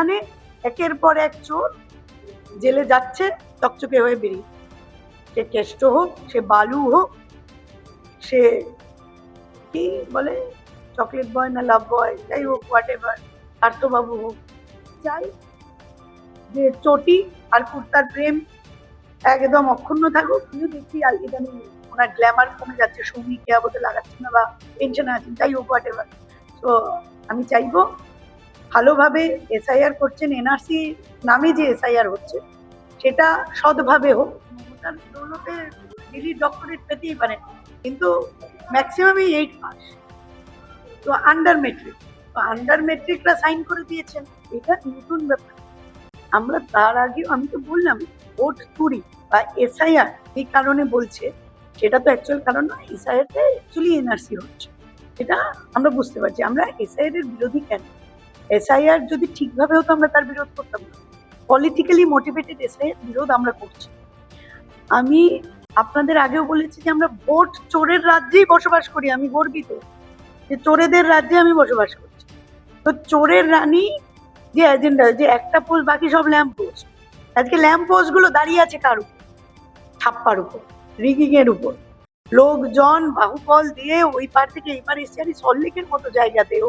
এখানে একের পর এক চোর জেলে যাচ্ছে চকচকে হয়ে বেরিয়ে। সে কেষ্ট হোক, সে বালু হোক, সে কি বলে? চকলেট বয় না লাভ বয়, যাই হোক হোয়াট এভার পার্থবাবু হোক চাই যে চটি আর কুর্তার প্রেম একদম অক্ষুণ্ণ থাকুক কিন্তু দেখছি আর ইদানিং ওনার গ্ল্যামার কমে যাচ্ছে সৌমিক কেয়াবতে লাগাচ্ছে না বা টেনশনে আছেন, যাই হোক হোয়াট এভার তো আমি চাইব ভালোভাবে এসআইআর করছেন, এনআরসি নামে যে এসআইআর হচ্ছে, সেটা সৎভাবে হোক। দিল্লির ডক্টরেট পেতেই পারেন কিন্তু ম্যাক্সিমামই এইট পাস। তো আন্ডার মেট্রিক তো আন্ডার মেট্রিকরা সাইন করে দিয়েছেন, এটা নতুন ব্যাপার। আমরা তার আগে আমি তো বললাম, ভোট চুরি বা এসআইআর এই কারণে বলছে, সেটা তো অ্যাকচুয়াল কারণ না এসআইআরটা অ্যাকচুয়ালি এনআরসি হচ্ছে। এটা আমরা বুঝতে পারছি, আমরা এসআইআর এর বিরোধী কেন? এসআইআর যদি ঠিকভাবে হতো আমরা তার বিরোধ করতাম না পলিটিক্যালি মোটিভেটেড এসআইআর বিরোধ আমরা করছি আমি আপনাদের আগেও বলেছি যে আমরা ভোট চোরের রাজ্যেই বসবাস করি আমি গর্বিত যে চোরেদের রাজ্যে আমি বসবাস করছি তো চোরের রানী যে এজেন্ডা যে একটা পোস্ট বাকি সব ল্যাম্প পোস্ট আজকে ল্যাম্প পোস্টগুলো দাঁড়িয়ে আছে কার উপর ছাপ্পার উপর রিগিং এর উপর লোকজন বাহুফল দিয়ে ওই পার থেকে এই পার এসছে আর সল্লেকের মতো জায়গাতেও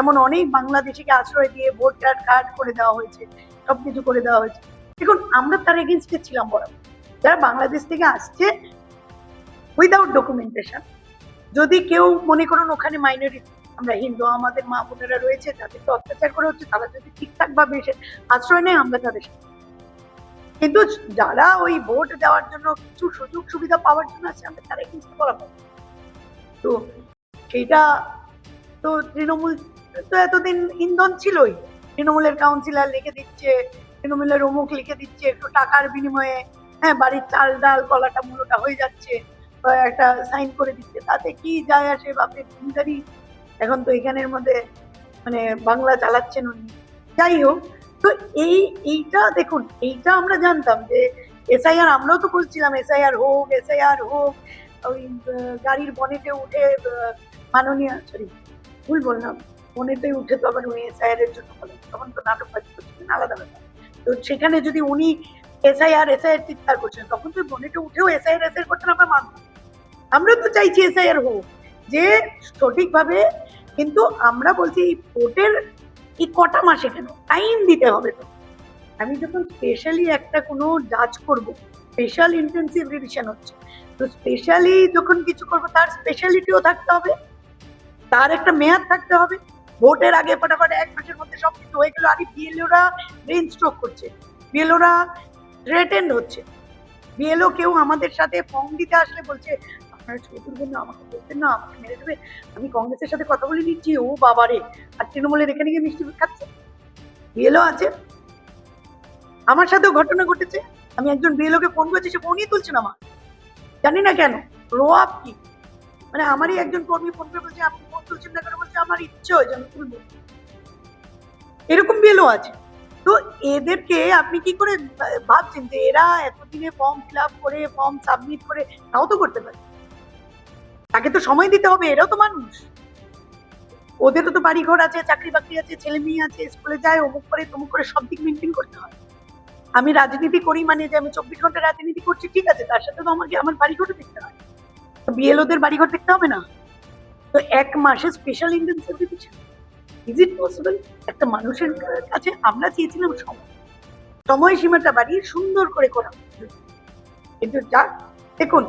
এমন অনেক বাংলাদেশিকে আশ্রয় দিয়ে ভোট কার্ড কার্ড করে দেওয়া হয়েছে, সবকিছু করে দেওয়া হয়েছে। দেখুন, আমরা তার এগেনস্টে ছিলাম বরাবর যারা বাংলাদেশ থেকে আসছে উইদাউট ডকুমেন্টেশন যদি কেউ মনে করুন ওখানে মাইনরিটি আমরা হিন্দু, আমাদের মা বোনেরা রয়েছে তাদের তো অত্যাচার করে হচ্ছে, তারা যদি ঠিকঠাক ভাবে এসে আশ্রয় নেয়, আমরা তাদের সাথে। কিন্তু যারা ওই ভোট দেওয়ার জন্য কিছু সুযোগ, সুবিধা পাওয়ার জন্য আছে, আমরা তারা কিন্তু বরাবর তো সেটা তো তৃণমূল তো এতদিন ইন্ধন ছিলই। তৃণমূলের কাউন্সিলর লিখে দিচ্ছে, তৃণমূলের অমুক লিখে দিচ্ছে, একটু টাকার বিনিময়ে হ্যাঁ বাড়ির চাল ডাল কলাটা মূলটা হয়ে যাচ্ছে একটা সাইন করে দিচ্ছে। তাতে কি যায় আসে বাপরে জমিদারি এখন তো এখানের মধ্যে মানে বাংলা চালাচ্ছেন উনি। যাই হোক, তো এই, এইটা দেখুন, এইটা আমরা জানতাম যে এসআইআর আমরাও তো বলছিলাম এসআইআর হোক এসআইআর হোক, ওই গাড়ির বনেটে উঠে মাননীয় সরি ভুল বললাম। বনেটে উঠে তো আবার উনি এসআইআর জন্য বলেন, তখন তো নাটকবাজি করছিলেন আলাদা ব্যাপার। তো সেখানে যদি উনি এসআইআর এসআইআর চিৎকার করছেন, তখন তো বনেটে উঠেও এসআইআর এসআইআর করতেন আমরা মানতাম আমরা তো চাইছি এসআইআর হোক, যে সঠিকভাবে কিন্তু আমরা বলছি এই ভোটের এই কটা মাসে কেন? টাইম দিতে হবে তো। আমি যখন স্পেশালি একটা কোনো জাজ করব স্পেশাল ইন্টেন্সিভ রিভিশন হচ্ছে, তো স্পেশালি যখন কিছু করব, তার স্পেশালিটিও থাকতে হবে, তার একটা মেয়াদ থাকতে হবে ভোটের আগে ফটাফট এক মাসের মধ্যে সব কিছু হয়ে গেল। আরে বিএলওরা ব্রেন স্ট্রোক করছে। বিএলওরা থ্রেটেন্ড হচ্ছে। বিএলও কেউ আমাদের সাথে ফর্ম দিতে আসলে বলছে, আপনারা ছবি তুলবেন আমাকে বলবেন না, আমাকে মেরে দেবে। আমি কংগ্রেসের সাথে কথা বলে নিচ্ছি, ও বাবারে আর তৃণমূলের এখানে গিয়ে মিষ্টি খাচ্ছে। বিএলও আছে। আমার সাথেও ঘটনা ঘটেছে। আমি একজন বিএলওকে ফোন করেছি, সে ফোনই তুলছে না আমার। জানি না কেন। আপ কি? মানে আমারই একজন কর্মী ফোন করে বলছে, আপনি তুলছেন বলছে, আমার ইচ্ছে হয় যেন তুলবো এরকম আছে। তো এদেরকে আপনি কি করে ভাবছেন যে এরা এতদিনে ফর্ম ফিল আপ করে ফর্ম সাবমিট করে, তাও তো করতে পারে? তাকে তো সময় দিতে হবে, এরাও তো মানুষ। ওদেরও তো বাড়ি ঘর আছে চাকরি বাকরি আছে ছেলে মেয়ে আছে, স্কুলে যায়, অমুক করে তমুক করে সব দিক মেনটেন করতে হয়। আমি রাজনীতি করি মানে যে আমি চব্বিশ ঘণ্টা রাজনীতি করছি, ঠিক আছে, তার সাথে তো আমাকে আমার বাড়ি ঘরে দেখতে হয়। বিএলওদের বাড়ি ঘর দেখতে হবে না? তো এক মাসে special intensive revision is it possible একটা মানুষের কাছে আমরা চেয়েছিলাম সময়। সময় সীমাটা বাড়িয়ে সুন্দর করে করা। কিন্তু যা, দেখুন,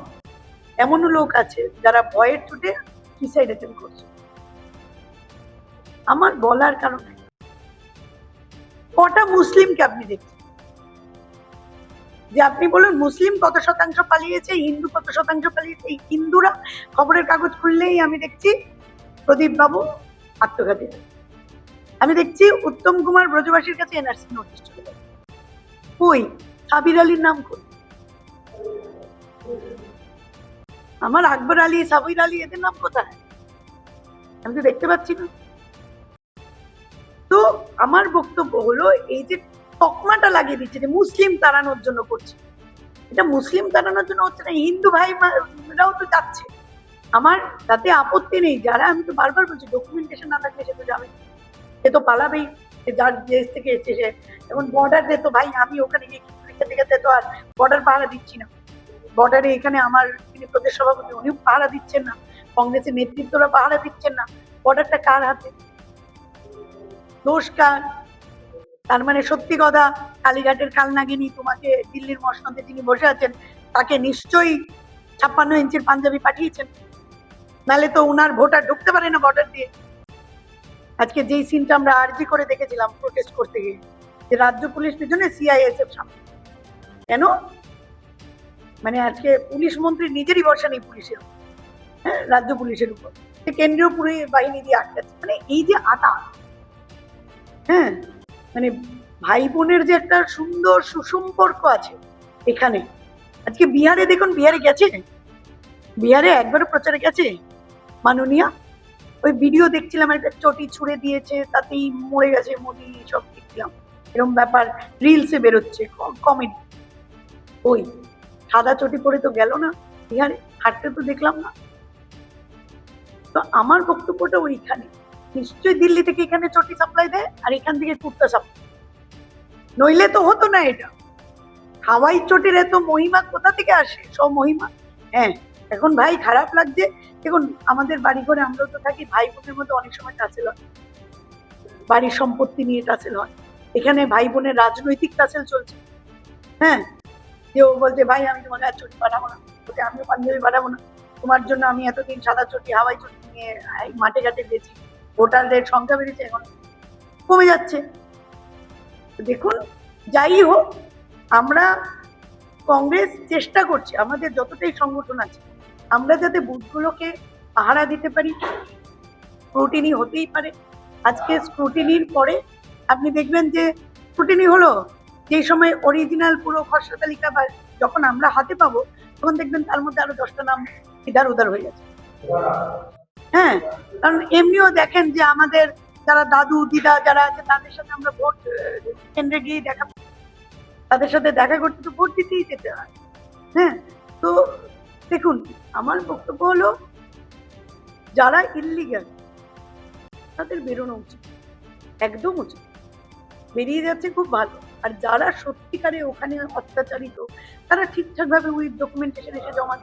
এমনও লোক আছে যারা ভয়ের চোটে সুইসাইড অ্যাটেম্প করছে। আমার বলার কারণে কটা মুসলিমকে আপনি দেখছেন? যে আপনি বলুন, মুসলিম কত শতাংশ পালিয়েছে, হিন্দু কত শতাংশ পালিয়েছে, এই হিন্দুরা খবরের কাগজ খুললেই আমি দেখছি প্রদীপ বাবু আত্মঘাতী। আমি দেখছি উত্তম কুমার ব্রজবাসীর কাছে এনআরসি নোটিশ চলে গেছে। কই? সাবির আলীর নাম কই? আমার আকবর আলী, সাবির আলী, এদের নাম কোথায়? আমি তো দেখতে পাচ্ছি না। তো আমার বক্তব্য হলো, এই যে তকমাটা লাগিয়ে দিচ্ছে যে মুসলিম তাড়ানোর জন্য করছে। এটা মুসলিম তাড়ানোর জন্য হচ্ছে না, হিন্দু ভাইরাও তো যাচ্ছে আমার তাতে আপত্তি নেই, যারা আমি তো বারবার বলছি ডকুমেন্টেশন না থাকলে সে তো যাবে সে তো পালাবেই যার দেশ থেকে এসছে সে। এখন বর্ডার দে তো ভাই, আমি ওখানে গিয়ে খিচুড়ি খেতে খেতে তো আর বর্ডার পাহারা দিচ্ছি না। বর্ডারে এখানে আমার তিনি প্রদেশ সভাপতি, উনিও পাহারা দিচ্ছেন না। কংগ্রেসের নেতৃত্বরা পাহারা দিচ্ছেন না। বর্ডারটা কার হাতে? দোষ কার? তার মানে সত্যি কথা, কালীঘাটের কালনাগিনী তোমাকে দিল্লির মসনদে যিনি বসে আছেন, তাকে নিশ্চয়ই ছাপ্পান্ন ইঞ্চির পাঞ্জাবি পাঠিয়েছেন। নালে তো উনার ভোটার ঢুকতে পারে না বর্ডার দিয়ে। আজকে যেই সিনটা আমরা আরজি করে দেখেছিলাম প্রোটেস্ট করতে গিয়ে, যে রাজ্য পুলিশ পিছনে সিআইএসএফ সামনে। কেন? মানে আজকে পুলিশ মন্ত্রী নিজেরই ভরসা নেই পুলিশের হ্যাঁ রাজ্য পুলিশের উপর। কেন্দ্রীয় পুলিশ বাহিনী দিয়ে আটকাচ্ছে। মানে এই যে আটা। হ্যাঁ মানে ভাই বোনের যে একটা সুন্দর সুসম্পর্ক আছে এখানে। আজকে বিহারে দেখুন, বিহারে গেছে? বিহারে একবারও প্রচারে গেছে? মাননীয়া, ওই ভিডিও দেখছিলাম, একটা চটি ছুঁড়ে দিয়েছে, তাতেই মরে গেছে মোদি, সব দেখছিলাম। এরকম ব্যাপার রিলসে বেরোচ্ছে কমেডি ওই, সাদা চটি পরে তো গেল না বিহারে, হাঁটতে তো দেখলাম না। তো আমার বক্তব্যটা ওইখানে। নিশ্চয়ই দিল্লি থেকে এখানে চটি সাপ্লাই দেয় আর এখান থেকে কুর্তা সাপ্লাই নইলে তো হতো না এটা। হাওয়াই চটির এত মহিমা কোথা থেকে আসে? সব মহিমা। হ্যাঁ এখন ভাই খারাপ লাগছে। দেখুন, আমাদের বাড়ি ঘরে আমরাও তো থাকি, ভাই বোনের মধ্যে অনেক সময় টাসেল হয়। বাড়ির সম্পত্তি নিয়ে টাসেল হয়। এখানে ভাই বোনের রাজনৈতিক টাসেল চলছে। হ্যাঁ কেউ বলছে, ভাই, আমি তোমাকে আর চটি পাঠাবো না। ওকে আমিও পাঞ্জাবি পাঠাবো না। তোমার জন্য আমি এতদিন সাদা চটি, হাওয়াই চটি নিয়ে মাঠে ঘাটে গেছি। ভোটারদের সংখ্যা বেড়েছে এখন কমে যাচ্ছে। দেখুন, যাই হোক, আমরা কংগ্রেস চেষ্টা করছি, আমাদের যতটাই সংগঠন আছে, আমরা যাতে বুথগুলোকে পাহারা দিতে পারি স্ক্রুটিনি হতেই পারে। আজকে স্ক্রুটিনির পরে আপনি দেখবেন যে স্ক্রুটিনি হলো যেই সময় অরিজিনাল পুরো খসড়া তালিকা বা যখন আমরা হাতে পাবো, তখন দেখবেন তার মধ্যে আরও দশটা নাম ইধার উধার হয়ে গেছে হ্যাঁ কারণ এমনিও দেখেন যে আমাদের যারা দাদু, দিদা যারা আছে, তাদের সাথে আমরা ভোট কেন্দ্রে গিয়ে দেখা তাদের সাথে দেখা করতে তো ভোট দিতেই যেতে হয়। হ্যাঁ তো দেখুন, আমার বক্তব্য হলো, যারা ইল্লিগাল তাদের বেরোনো উচিত। একদম উচিত। বেরিয়ে যাচ্ছে খুব ভালো। আর যারা সত্যিকারে ওখানে অত্যাচারিত, তারা ঠিকঠাক ভাবে উইথ ডকুমেন্টেশন এসে জমা।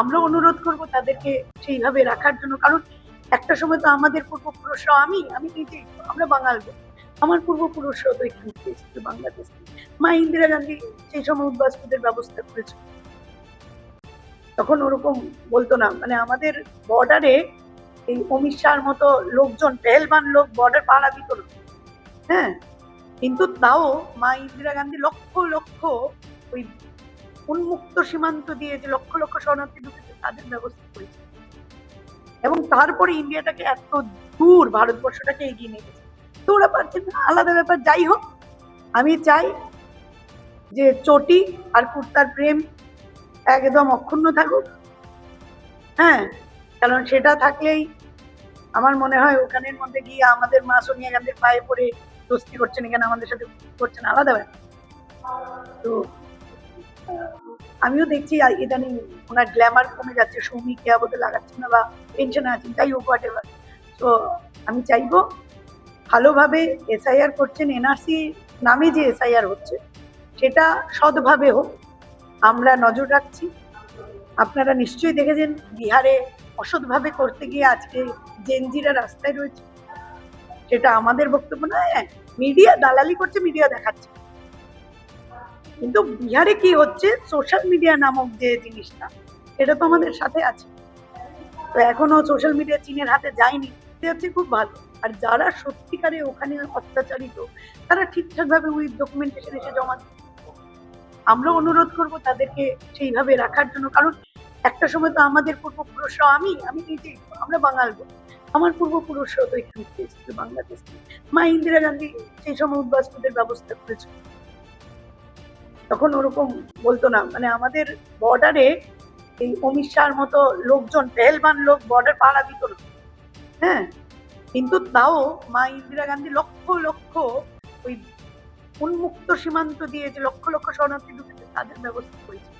আমরা অনুরোধ করব তাদেরকে সেইভাবে রাখার জন্য। কারণ একটা সময় তো আমাদের পূর্বপুরুষরা আমি আমি নিজেই আমরা বাঙাল আমার পূর্বপুরুষরাও তো এখান থেকে এসেছে বাংলাদেশ মা ইন্দিরা গান্ধী সেই সময় উদ্বাস্তুদের ব্যবস্থা করেছে। তখন ওরকম বলতো না মানে আমাদের বর্ডারে এই অমিত শাহর মতো লোকজন পেহেলবান লোক বর্ডার পাহারা দিত না। হ্যাঁ কিন্তু তাও মা ইন্দিরা গান্ধী লক্ষ লক্ষ ওই উন্মুক্ত সীমান্ত দিয়ে যে লক্ষ লক্ষ শরণার্থী ঢুকেছে, তাদের ব্যবস্থা করেছে। এবং তারপরে ইন্ডিয়াটাকে এত দূর, ভারতবর্ষটাকে এগিয়ে নিয়ে গেছে। তো ওরা পারছে না, আলাদা ব্যাপার। যাই হোক, আমি চাই যে চটি আর কুর্তার প্রেম একদম অক্ষুণ্ণ থাকুক। হ্যাঁ কারণ সেটা থাকলেই আমার মনে হয় ওখানের মধ্যে গিয়ে আমাদের মা সোনিয়া গান্ধীর পায়ে পড়ে দোস্তি করছেন, এখানে আমাদের সাথে করছেন, আলাদা ব্যাপার। তো আমিও দেখছি ইদানিং ওনার গ্ল্যামার কমে যাচ্ছে, সৌমিক বোধ লাগাচ্ছে না বা টেনশনে আছেন, যাই হোক হোয়াট এভার তো আমি চাইব ভালোভাবে এসআইআর করছেন এনআরসি নামে যে এসআইআর হচ্ছে, সেটা সৎভাবে হোক, আমরা নজর রাখছি। আপনারা নিশ্চয়ই দেখেছেন, বিহারে অসৎভাবে করতে গিয়ে আজকে জেনজিরা রাস্তায় রয়েছে। সেটা আমাদের বক্তব্য নয় মিডিয়া দালালি করছে মিডিয়া দেখাচ্ছে। কিন্তু বিহারে কি হচ্ছে? সোশ্যাল মিডিয়া নামক যে জিনিসটা এটা তো আমাদের সাথে আছে। তো এখনও সোশ্যাল মিডিয়া চীনের হাতে যায়নি হচ্ছে খুব ভালো। আর যারা সত্যিকারে ওখানে অত্যাচারিত, তারা ঠিকঠাক ভাবে উইথ ডকুমেন্টেশন এসে জমা আমরা অনুরোধ করব তাদেরকে সেইভাবে রাখার জন্য। কারণ একটা সময় তো আমাদের পূর্বপুরুষরা আমি আমি নিজেই আমরা বাঙাল। আমার পূর্বপুরুষরাও তো এখান বাংলাদেশ। মা ইন্দিরা গান্ধী সেই সময় উদ্বাস্তুদের ব্যবস্থা করেছে তখন ওরকম বলতো না। মানে আমাদের বর্ডারে এই অমিত শাহর মতো লোকজন, পেহেলবান লোক বর্ডার পাহারা দিত না। হ্যাঁ? কিন্তু তাও মা ইন্দিরা গান্ধী লক্ষ লক্ষ ওই উন্মুক্ত সীমান্ত দিয়ে যে লক্ষ লক্ষ শরণার্থী ঢুকেছে, তাদের ব্যবস্থা করেছে।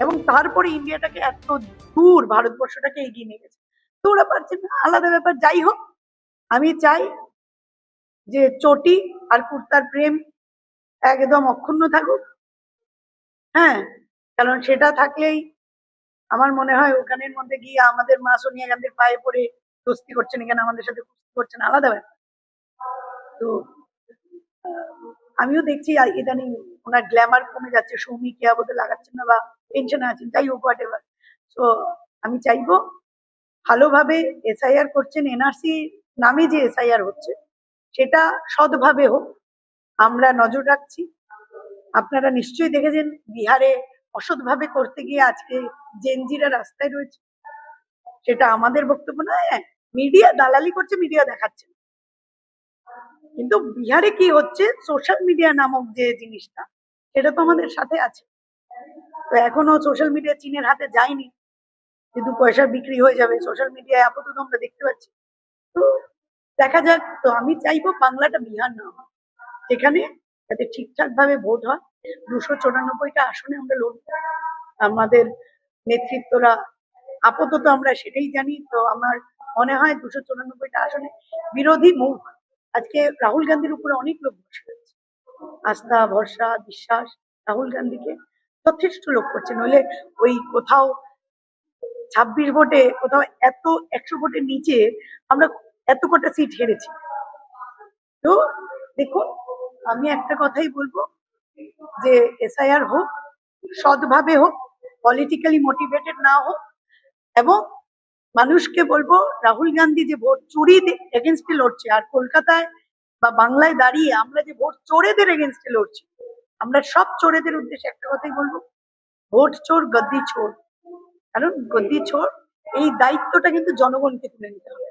এবং তারপরে ইন্ডিয়াটাকে এত দূর, ভারতবর্ষটাকে এগিয়ে নিয়ে গেছে। তো ওরা পারছে না। আলাদা ব্যাপার। যাই হোক, আমি চাই যে চটি আর কুর্তার প্রেম একদম অক্ষুণ্ণ থাকুক। হ্যাঁ কারণ সেটা থাকলেই আমার মনে হয় ওখানের মধ্যে গিয়ে আমাদের মা সোনিয়া গান্ধীর পায়ে পড়ে কুস্তি করছেন, এখানে আমাদের সাথে কুস্তি করছেন, আলাদা ব্যাপার। তো, আমিও দেখছি ইদানিং ওনার গ্ল্যামার কমে যাচ্ছে, সৌমি কেয়া বোধহয় লাগাচ্ছেন না বা টেনশনে আছেন, যাই হোক হোয়াট এভার তো, আমি চাইব ভালোভাবে এসআইআর করছেন এনআরসি নামে যে এসআইআর হচ্ছে, সেটা সৎভাবে হোক আমরা নজর রাখছি। আপনারা নিশ্চয়ই দেখেছেন বিহারে অসৎভাবে করতে গিয়ে আজকে জেনজিরা রাস্তায় রয়েছে। সেটা আমাদের বক্তব্য নয় মিডিয়া দালালি করছে মিডিয়া দেখাচ্ছে। কিন্তু বিহারে কি হচ্ছে? সোশ্যাল মিডিয়া নামক যে জিনিসটা, সেটা তো আমাদের সাথে আছে। তো এখনও সোশ্যাল মিডিয়া চীনের হাতে যায়নি। কিন্তু পয়সা বিক্রি হয়ে যাবে সোশ্যাল মিডিয়ায় আপাতত আমরা দেখতে পাচ্ছি। তো দেখা যাক, তো আমি চাইব বাংলাটা বিহার না হয় সেখানে যাতে ঠিকঠাক ভাবে ভোট হয়, দুশো চুরানব্বইটা আসনে আমরা লড়বো। আমাদের নেতৃত্বরা আপাতত আমরা সেটাই জানি, তো আমার মনে হয় দুশো চুরানব্বইটা আসনে বিরোধী মুখ আজকে রাহুল গান্ধীর উপরে অনেক লোক বসে রয়েছে আস্থা, ভরসা, বিশ্বাস, রাহুল গান্ধীকে যথেষ্ট লোক করছে। নইলে ওই কোথাও ছাব্বিশ ভোটে, কোথাও এত, একশো ভোটের নিচে আমরা এত কটা সিট হেরেছি। তো দেখুন আমি একটা কথাই বলব যে এসআইআর হোক, সৎভাবে হোক পলিটিক্যালি মোটিভেটেড না হোক, এবং মানুষকে বলব রাহুল গান্ধী যে ভোট চুরি এগেনস্টে লড়ছে, আর কলকাতায় বা বাংলায় দাঁড়িয়ে আমরা যে ভোট চোরেদের এগেনস্টে লড়ছি, আমরা সব চোরেদের উদ্দেশ্যে একটা কথাই বলব, ভোট চোর, গদ্দি চোর। কারণ গদ্দি চোর, এই দায়িত্বটা কিন্তু জনগণকে তুলে নিতে হবে।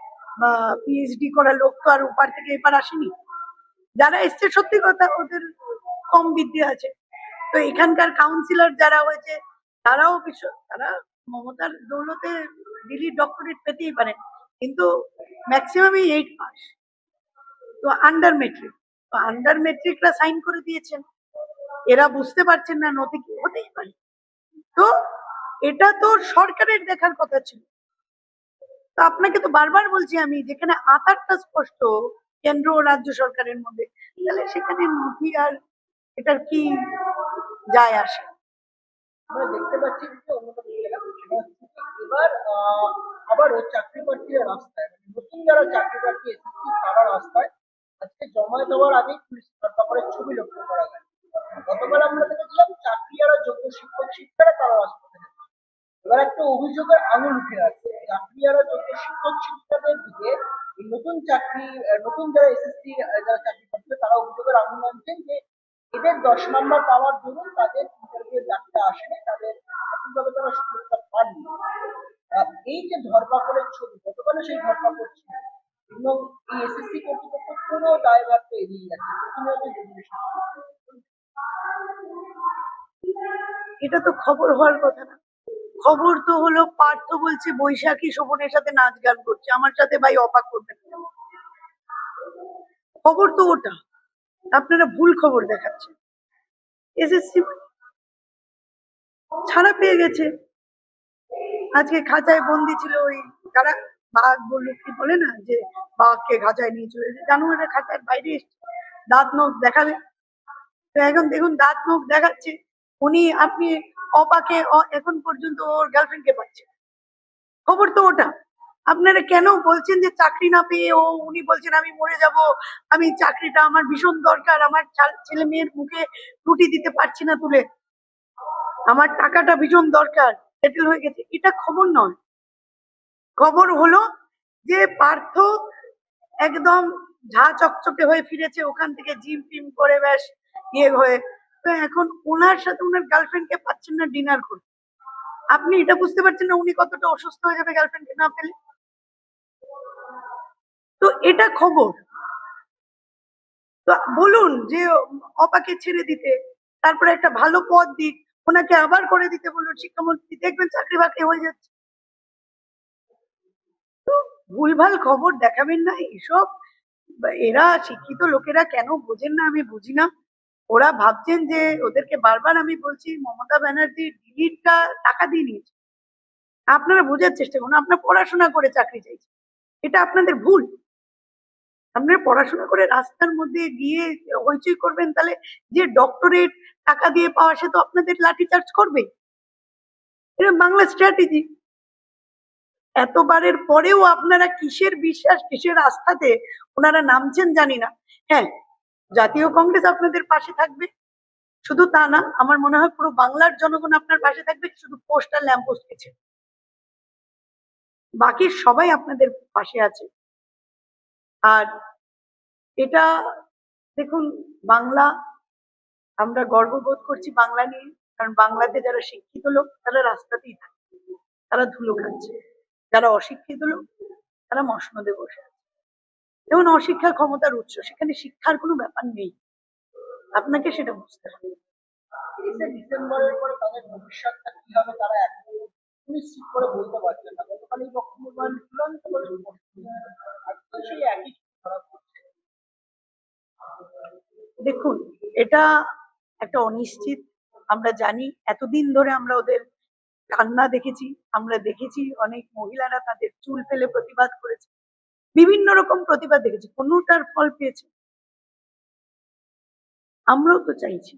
বা পিএইচডি করা লোক তো আর ওপার থেকে এপার আসেনি। যারা এসছে, সত্যি কথা ওদের কম বিদ্যা আছে তো এখানকার কাউন্সিলর যারা হয়েছে, তারাও বিশ্ব তারা মমতার দৌলতে ডিলিট ডক্টরেট পেতেই পারে কিন্তু ম্যাক্সিমামই এইট পাস। তো আন্ডার মেট্রিক তো আন্ডার মেট্রিকরা সাইন করে দিয়েছেন। এরা বুঝতে পারছেন না, নথি কি? হতেই পারে। তো এটা তো সরকারের দেখার কথা ছিল। তো আপনাকে তো বারবার বলছি আমি, যেখানে আধারটা স্পষ্ট, কেন্দ্র ও রাজ্য সরকারের মধ্যে, তাহলে সেখানে নথি আর এটার কি যায় আসে আমরা দেখতে পাচ্ছি এবার আবারও চাকরি রাস্তায় মানে নতুন যারা চাকরি তারা রাস্তায় আজকে দেওয়ার ছবি লক্ষ্য করা গেল গতকাল আমরা চাকরি যোগ্য শিক্ষক তারা। এবার একটা অভিযোগের আঙুল উঠে আছে চাকরি যারা যোগ্য শিক্ষক শিক্ষাদের দিকে নতুন চাকরি নতুন যারা এসএসসি যারা চাকরি করছে, তারা অভিযোগের আঙুল আনছেন যে এদের দশ নম্বর পাওয়ার দরুন তাদের ইন্টারভিউ ডাকতে আসেনি, তাদের সঠিকভাবে তারা সুযোগটা পাননি। এই যে ধরপাকড়ের ছবি, গতকালও সেই ধরপাকড় ছিল। এবং এই এসএসসি কর্তৃপক্ষ পুরো দায়ভারটা এড়িয়ে যাচ্ছে প্রথমে এটা তো খবর হওয়ার কথা না। খবর তো হলো, পার্থ বলছে, বৈশাখী শোভনের সাথে নাচ গান করছে। আমার সাথে ভাই অবাক করবেন খবর তো ওটা। আপনারা ভুল খবর দেখাচ্ছেন। এসএসসি ছাড়া পেয়ে গেছে। আজকে খাঁচায় বন্দি ছিল ওই তারা বাঘ বলল কি বলে না, যে বাঘকে খাঁচায় নিয়ে চলে যায় জানুয়ারি খাঁচার বাইরে এসছে। দাঁত নখ দেখাবে। তো এখন দেখুন, দাঁত নখ দেখাচ্ছে। উনি আপনি অপাকে এখন পর্যন্ত ওর গার্লফ্রেন্ডকে পাচ্ছেন। খবর তো ওটা। আপনারা কেন বলছেন যে চাকরি না পেয়ে ও, উনি বলছেন আমি মরে যাব, আমি চাকরিটা আমার ভীষণ দরকার, আমার ছেলে মেয়ের মুখে রুটি দিতে পারছি না তুলে। আমার টাকাটা ভীষণ দরকার সেটেল হয়ে গেছে। এটা খবর নয়। খবর হলো যে পার্থ একদম ঝা চকচকে হয়ে ফিরেছে, ওখান থেকে জিম টিম করে ব্যাস ইয়ে হয়ে এখন ওনার সাথে ওনার গার্লফ্রেন্ডকে পাচ্ছেন না ডিনার করতে। আপনি এটা বুঝতে পারছেন না উনি কতটা অসুস্থ হয়ে যাবে গার্লফ্রেন্ডকে না পেলে? তো এটা খবর। তো বলুন যে অপাকে ছেড়ে দিতে, তারপরে একটা ভালো পদ দিক, ওনাকে আবার করে দিতে বলুন শিক্ষামন্ত্রী, দেখবেন চাকরি বাকরি হয়ে যাচ্ছে। তো ভুলভাল খবর দেখাবেন না, এসব এরা শিক্ষিত লোকেরা কেন বোঝেন না আমি বুঝি না। ওরা ভাবছেন যে ওদেরকে বারবার আমি বলছি, মমতা ব্যানার্জি ডিলিটটা টাকা দিয়ে নিয়েছে। আপনারা বোঝার চেষ্টা করুন, আপনারা পড়াশোনা করে চাকরি চাইছেন। এটা আপনাদের ভুল। আপনারা পড়াশোনা করে রাস্তার মধ্যে গিয়ে হইচই করবেন, তাহলে যে ডক্টরেট টাকা দিয়ে পাওয়া, সে তো আপনাদের লাঠি চার্জ করবে এটা বাংলা স্ট্র্যাটেজি এতবারের পরেও আপনারা কিসের বিশ্বাস, কিসের আস্থাতে ওনারা নামছেন জানি না। হ্যাঁ জাতীয় কংগ্রেস আপনাদের পাশে থাকবে। শুধু তা না, আমার মনে হয় পুরো বাংলার জনগণ আপনার পাশে থাকবে, শুধু পোস্টার, ল্যাম্প পোস্ট কিছু বাকি সবাই আপনাদের পাশে আছে। আর এটা, দেখুন, বাংলা, আমরা গর্ববোধ করছি বাংলা নিয়ে, কারণ বাংলাতে যারা শিক্ষিত লোক, তারা রাস্তাতেই থাকে। তারা ধুলো খাচ্ছে। যারা অশিক্ষিত লোক, তারা মসনদে বসে আছে। যেমন অশিক্ষা ক্ষমতার উৎস সেখানে শিক্ষার কোনো ব্যাপার নেই। আপনাকে সেটা বুঝতে হবে। ডিসেম্বরের পরে তাদের ভবিষ্যৎটা কি হবে তারা নিশ্চিত করে বলতে পারছেন না। গতকাল এই বক্তব্য চূড়ান্ত করে আজকে সেই একই চিঠি ধরা পড়ছে। দেখুন এটা একটা অনিশ্চিত আমরা জানি এতদিন ধরে আমরা ওদের কান্না দেখেছি আমরা দেখেছি অনেক মহিলারা তাদের চুল ফেলে প্রতিবাদ করেছে। বিভিন্ন রকম প্রতিবাদ দেখেছি, কোনোটার ফল পেয়েছে? আমরাও তো চাইছি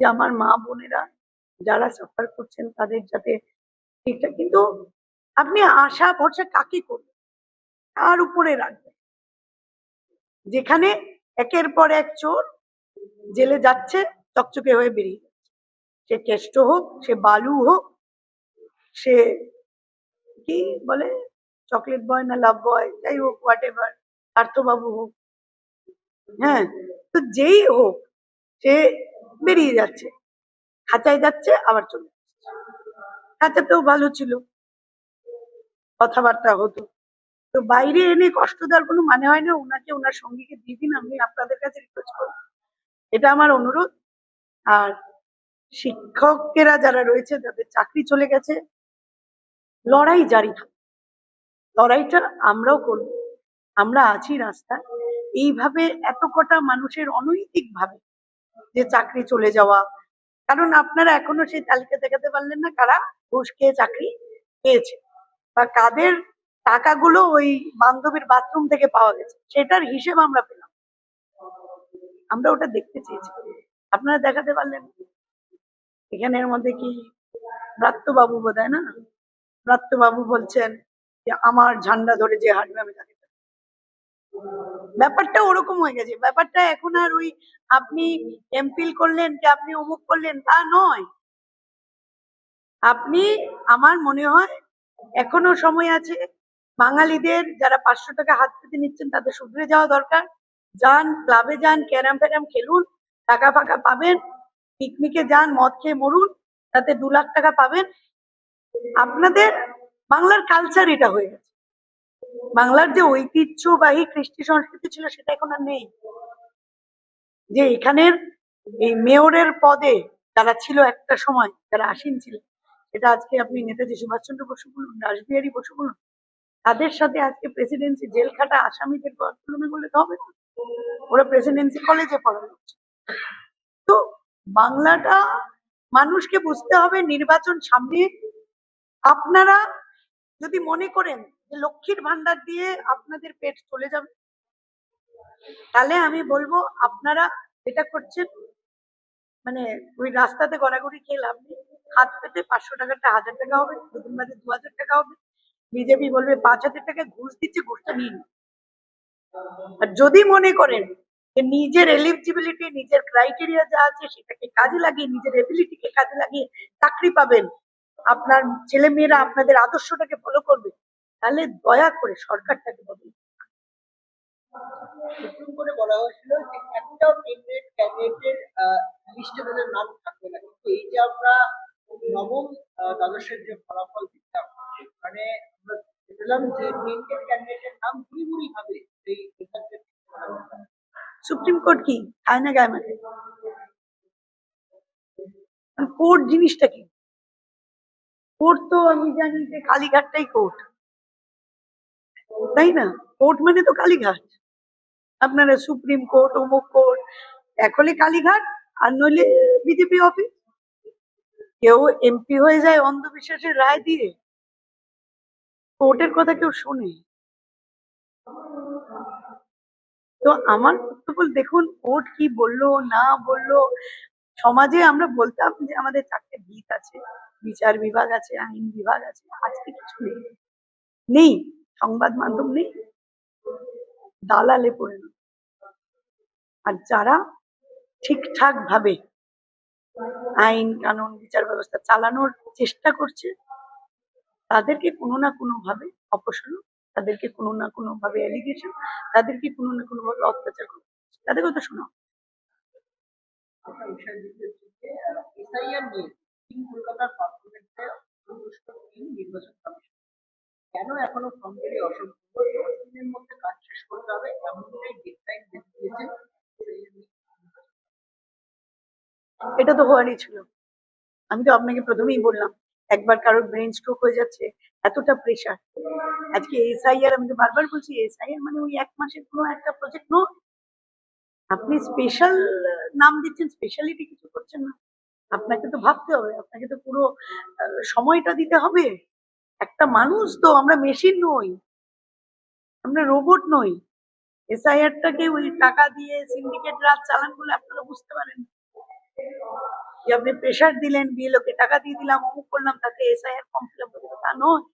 যে আমার মা বোনেরা যারা সাফার করছেন তাদের যাতে ঠিকঠাক কিন্তু আপনি আশা ভরসা কাকে করবেন? তার উপরে রাখবেন। যেখানে একের পর এক চোর জেলে যাচ্ছে, চকচকে হয়ে বেরিয়ে যাচ্ছে। সে কেষ্ট হোক, সে বালু হোক, সে কি বলে? চকলেট বয় না লাভ বয় যাই হোক হোয়াট এভার পার্থবাবু হোক। হ্যাঁ তো যেই হোক, সে বেরিয়ে যাচ্ছে। খাঁচায় যাচ্ছে, আবার চলে খাঁচাতেও ভালো ছিল। কথাবার্তা হতো। তো বাইরে এনে কষ্ট দেওয়ার কোনো মানে হয় না, ওনাকে, ওনার সঙ্গীকে দিয়ে দিন, আমি আপনাদের কাছে রিকোয়েস্ট করব। এটা আমার অনুরোধ। আর শিক্ষকেরা যারা রয়েছে, যাদের চাকরি চলে গেছে, লড়াই জারি থাকবে লড়াইটা আমরাও করব। আমরা আছি রাস্তায়। এইভাবে এত কটা মানুষের অনৈতিক ভাবে যে চাকরি চলে যাওয়া। কারণ আপনারা এখনও সেই তালিকা দেখাতে পারলেন না কারা ঘুষ খেয়ে চাকরি পেয়েছে বা কাদের টাকাগুলো ওই বান্ধবীর বাথরুম থেকে পাওয়া গেছে, সেটার হিসেব আমরা পেলাম। আমরা ওটা দেখতে চেয়েছি। আপনারা দেখাতে পারলেন? এখানের মধ্যে কি ব্রাত্যবাবু বোধ হয় না? ব্রাত্যবাবু বলছেন যে আমার ঝান্ডা ধরে যে হাঁটবে আমি তাকে ব্যাপারটা ওরকম হয়ে গেছে। ব্যাপারটা এখন আর ওই আপনি এমপিল করলেন কি আপনি অমুক করলেন তা নয়। আপনি, আমার মনে হয়, এখনও সময় আছে। বাঙালিদের যারা পাঁচশো টাকা হাত পেতে নিচ্ছেন তাদের শুধরে যাওয়া দরকার। যান, ক্লাবে যান, ক্যারাম ফ্যারাম খেলুন, টাকা ফাকা পাবেন, পিকনিকে যান, মদ খেয়ে মরুন, তাতে দু লাখ টাকা পাবেন। আপনাদের বাংলার কালচার এটা হয়ে গেছে। বাংলার যে ঐতিহ্যবাহী কৃষ্টি সংস্কৃতি ছিল সেটা এখন আর নেই। যে এখানের এই মেয়রের পদে যারা ছিল একটা সময়, যারা আসীন ছিল সেটা আজকে আপনি নেতাজি সুভাষচন্দ্র বসু বলুন, রাসবিহারী বসু বলুন, তাদের সাথে আজকে প্রেসিডেন্সি জেল খাটা আসামিদের তুলনা করলে তো হবে না। ওরা প্রেসিডেন্সি কলেজে পড়ানো তো বাংলাটা মানুষকে বুঝতে হবে, নির্বাচন সামনে আপনারা যদি মনে করেন যে লক্ষ্মীর ভান্ডার দিয়ে আপনাদের পেট চলে যাবে, তাহলে আমি বলব আপনারা এটা করছেন মানে ওই রাস্তাতে গড়াগড়ি খেয়ে লাভ নেই। হাত পেতে পাঁচশো টাকাটা হাজার টাকা হবে, দুদিন বাদে দু হাজার টাকা হবে। বিজেপি বলবে পাঁচ হাজার টাকা ঘুষ দিচ্ছে, ঘুষটা নিন। আর যদি মনে করেন যে নিজের এলিজিবিলিটি নিজের ক্রাইটেরিয়া যা আছে সেটাকে কাজে লাগিয়ে, নিজের এবিলিটিকে কাজে লাগিয়ে চাকরি পাবেন আপনার ছেলে মেয়েরা আপনাদের আদর্শটাকে ফলো করবে তাহলে দয়া করে সরকারটাকে বদল করে বলা হয়েছিল যে নাম থাকবে না। এই যে আমরা নবম যে ফলাফল মানে নাম সুপ্রিম কোর্ট কি? খায় না গায়ে কোর্ট জিনিসটা কি? কোর্ট তো আমি জানি যে কালীঘাটটাই কোর্ট। তাই না? কোর্ট মানে তো কালীঘাট। আপনারা সুপ্রিম কোর্ট, অমুক কোর্ট, এক হলে কালীঘাট, আর নইলে বিজেপি অফিস। কেউ এমপি হয়ে যায় অন্ধবিশ্বাসের রায় দিয়ে। কোর্টের কথা কেউ শোনে। তো আমার বক্তব্য দেখুন, কোর্ট কি বলল, না বলল সমাজে আমরা বলতাম যে আমাদের চারটে ভিত আছে। বিচার বিভাগ আছে, আইন বিভাগ আছে। আজকে কিছু নেই। নেই। সংবাদ মাধ্যম নেই। দালালে পরিণত আর যারা ঠিকঠাক ভাবে আইন, কানুন, বিচার ব্যবস্থা চালানোর চেষ্টা করছে, তাদেরকে কোনো না কোনো ভাবে অপসারণ, তাদেরকে কোনো না কোনো ভাবে অ্যালিগেশন তাদেরকে কোনো না কোনো ভাবে অত্যাচার করছে তাদের কথা শোনা এসআইআর তিন কলকাতার তিন নির্বাচন কমিশন। কেন এখনও ফর্ম তৈরি অসম্পূর্ণ দশ দিনের মধ্যে কাজ শেষ করতে হবে, এমনটাই ডেডলাইন দিয়েছে এটা তো হওয়ারই ছিল। আমি তো আপনাকে প্রথমেই বললাম, একবার কারোর ব্রেন স্ট্রোক হয়ে যাচ্ছে, এতটা প্রেশার আজকে এসআইআর, আমি তো বারবার বলছি, এসআইআর মানে ওই এক মাসের কোনো একটা প্রজেক্ট নয় আপনি স্পেশাল নাম দিচ্ছেন স্পেশালিটি কিছু করছেন না। আপনাকে তো ভাবতে হবে, আপনাকে তো পুরো সময়টা দিতে হবে। একটা মানুষ তো, আমরা মেশিন নই। আমরা রোবট নই। এসআইআরটাকে ওই টাকা দিয়ে সিন্ডিকেট রাজ চালান বলে আপনারা বুঝতে পারেন। যে আপনি প্রেশার দিলেন বিএলওকে টাকা দিয়ে দিলাম, অমুক করলাম, তাতে এসআইআর ফর্ম ফিল আপ করতে তা নয়।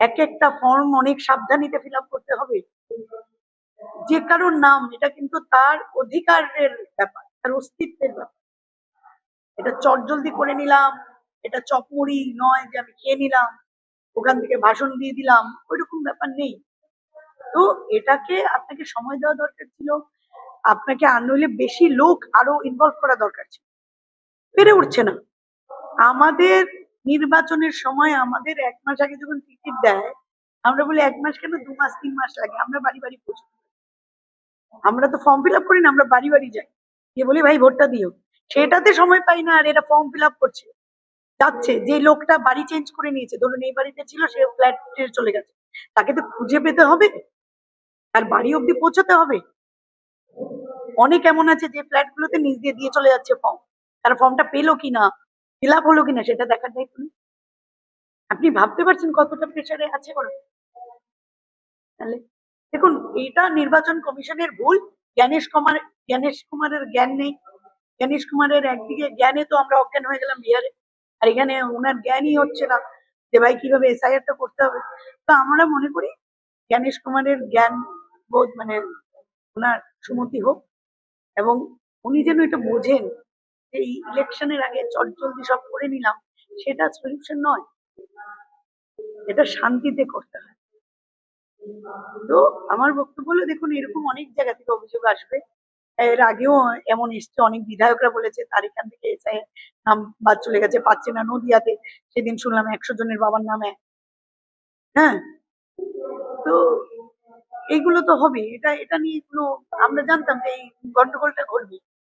এক একটা ফর্ম অনেক সাবধানিতে ফিল আপ করতে হবে। যে কারোর নাম, এটা কিন্তু তার অধিকারের ব্যাপার, তার অস্তিত্বের ব্যাপার। এটা চটজলদি করে নিলাম, এটা চপমুড়ি নয় যে আমি খেয়ে নিলাম, ওখান থেকে ভাষণ দিয়ে দিলাম, ওইরকম ব্যাপার নেই। তো এটাকে আপনাকে সময় দেওয়া দরকার ছিল, আপনাকে আনলে বেশি লোক আরও ইনভলভ করা দরকার ছিল। পেরে উঠছে না। আমাদের নির্বাচনের সময় আমাদের এক মাস আগে যখন টিকিট দেয়, আমরা বলি এক মাস কেন? দু মাস, তিন মাস লাগে, আমরা বাড়ি বাড়ি পৌঁছে দিই। আমরা তো ফর্ম ফিল আপ করি না, আমরা বাড়ি বাড়ি যাই। গিয়ে বলি, ভাই, ভোটটা দিও। সেটাতে সময় পাই না আর এটা ফর্ম ফিল আপ করছে। যাচ্ছে, যে লোকটা বাড়ি চেঞ্জ করে নিয়েছে, ধরুন এই বাড়িতে ছিল, সে ফ্ল্যাটে চলে গেছে। তাকে তো খুঁজে পেতে হবে? আর বাড়ি অব্দি পৌঁছাতে হবে? অনেক এমন আছে যে ফ্ল্যাট গুলোতে নিজ দিয়ে দিয়ে চলে যাচ্ছে ফর্ম তার ফর্মটা পেল কিনা ফিল আপ হলো কিনা, সেটা দেখার দায়িত্ব নেই। আপনি ভাবতে পারছেন কতটা প্রেসারে আছে ওরা? তাহলে দেখুন এটা নির্বাচন কমিশনের ভুল। জ্ঞানেশ কুমার, জ্ঞানেশ কুমারের জ্ঞান নেই। জ্ঞানেশ কুমারের একদিকে জ্ঞানে তো আমরা অজ্ঞান হয়ে গেলাম বিহারে। আর এখানে ওনার জ্ঞানই হচ্ছে না যে ভাই কীভাবে এসআইআর টা করতে হবে। তো আমরা মনে করি জ্ঞানেশ কুমারের জ্ঞান বোধ মানে ওনার সুমতি হোক এবং উনি যেন এটা বোঝেন যে এই ইলেকশনের আগে চটজলদি সব করে নিলাম, সেটা সলিউশন নয়। এটা শান্তিতে করতে হয়। তো আমার বক্তব্য হলো, দেখুন, এরকম অনেক জায়গা থেকে অভিযোগ আসবে। এর আগেও এমন এসছে, অনেক বিধায়করা বলেছে, তার এখান থেকে এসে নাম বাদ চলে গেছে, পাচ্ছে না নদিয়াতে। সেদিন শুনলাম একশো জনের বাবার নামে হ্যাঁ? তো এইগুলো তো হবে এটা এটা নিয়ে কোনো, আমরা জানতাম যে এই গন্ডগোলটা ঘটবে।